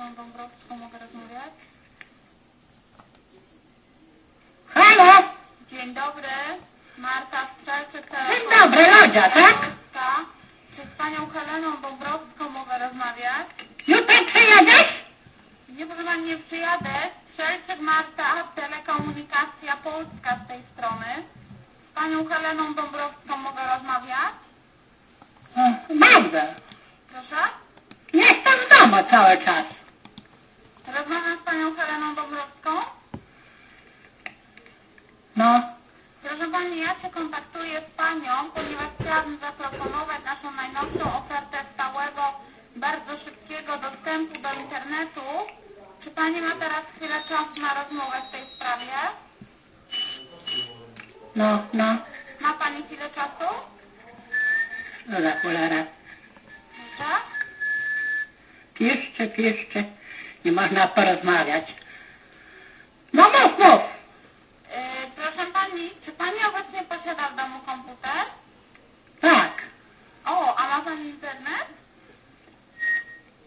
Katarzyną Dąbrowską mogę rozmawiać? Halo? Dzień dobry. Marta Strzelczyk. Dzień dobry, Lodzia, tak? Czy z panią Heleną Dąbrowską mogę rozmawiać? Jutro przyjedziesz? Nie, proszę pani, nie przyjadę. Strzelczyk Marta, Telekomunikacja Polska z tej strony. Z panią Heleną Dąbrowską mogę rozmawiać? Dobrze. Proszę? Jestem w domu cały czas. Rozmawiam z panią Heleną Dąbrowską? No, Proszę Pani, ja się kontaktuję z Panią, ponieważ chciałabym zaproponować naszą najnowszą ofertę stałego, bardzo szybkiego dostępu do internetu. Czy Pani ma teraz chwilę czasu na rozmowę w tej sprawie? no, no. Ma Pani chwilę czasu? No za cholera. Proszę? Piszczy, piszczy. Nie można porozmawiać. No mów, mów. Yy, proszę Pani, czy Pani obecnie posiada w domu komputer? Tak. O, a ma Pani internet?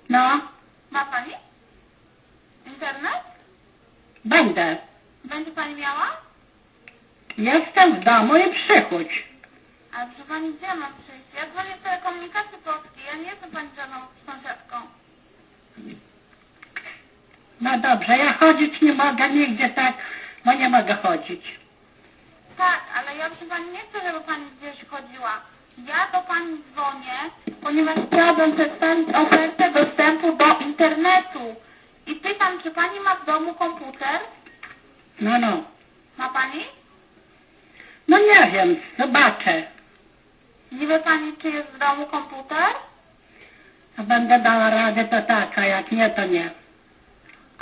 No, Ma Pani? Internet? będę. Będzie Pani miała? Jestem w domu i przychodź. Ale proszę Pani, gdzie mam przyjść? Ja dzwonię z telekomunikacji polskiej, ja nie jestem Pani żadną sąsiadką. No dobrze, ja chodzić nie mogę nigdzie tak, bo nie mogę chodzić. Tak, ale ja proszę Pani nie chcę, żeby Pani gdzieś chodziła. Ja do Pani dzwonię, ponieważ chciałabym przedstawić ofertę dostępu do internetu. I pytam, czy Pani ma w domu komputer? No, no. Ma Pani? No nie wiem, zobaczę. Nie wie Pani, czy jest w domu komputer? A będę dała radę, to tak, a jak nie, to nie.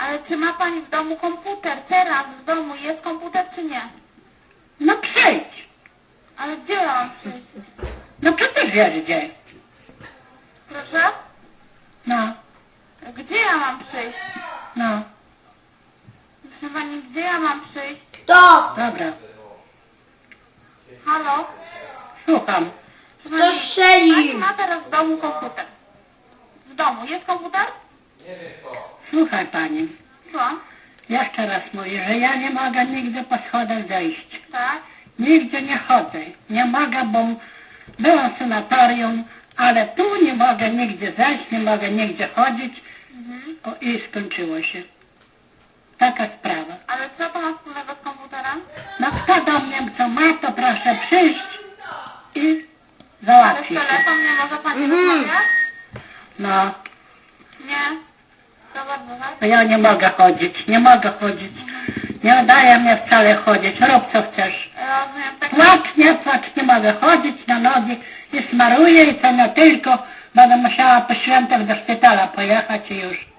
Ale czy ma Pani w domu komputer? Teraz w domu jest komputer, czy nie? No przyjdź. Ale gdzie ja mam przyjść? No przecież wiesz gdzie. Proszę? No, Gdzie ja mam przyjść? no, Proszę Pani, gdzie ja mam przyjść? To! dobra. Halo? Słucham. Proszę To Pani, strzelił! Pani ma teraz w domu komputer. W domu. Jest komputer? Słuchaj pani. Słucham. Jeszcze raz mówię, że ja nie mogę nigdzie po schodach zejść. Tak. Nigdzie nie chodzę. Nie mogę, bo byłam w sanatorium, ale tu nie mogę nigdzie zejść, nie mogę nigdzie chodzić. Mhm. O, I skończyło się. Taka sprawa. Ale co ma wspólnego z komputerem? No kto do mnie co ma, to proszę przyjść i Ale załatwić. telefon nie może Pani Mhm. rozmawiać? No, Nie. To bardzo, tak? to ja nie mogę chodzić, nie mogę chodzić. Nie daje mnie wcale chodzić, rób co chcesz. Tak. Płacz, nie płacz, nie mogę chodzić na nogi i smaruję i to nie tylko. Będę musiała po świętach do szpitala pojechać i już.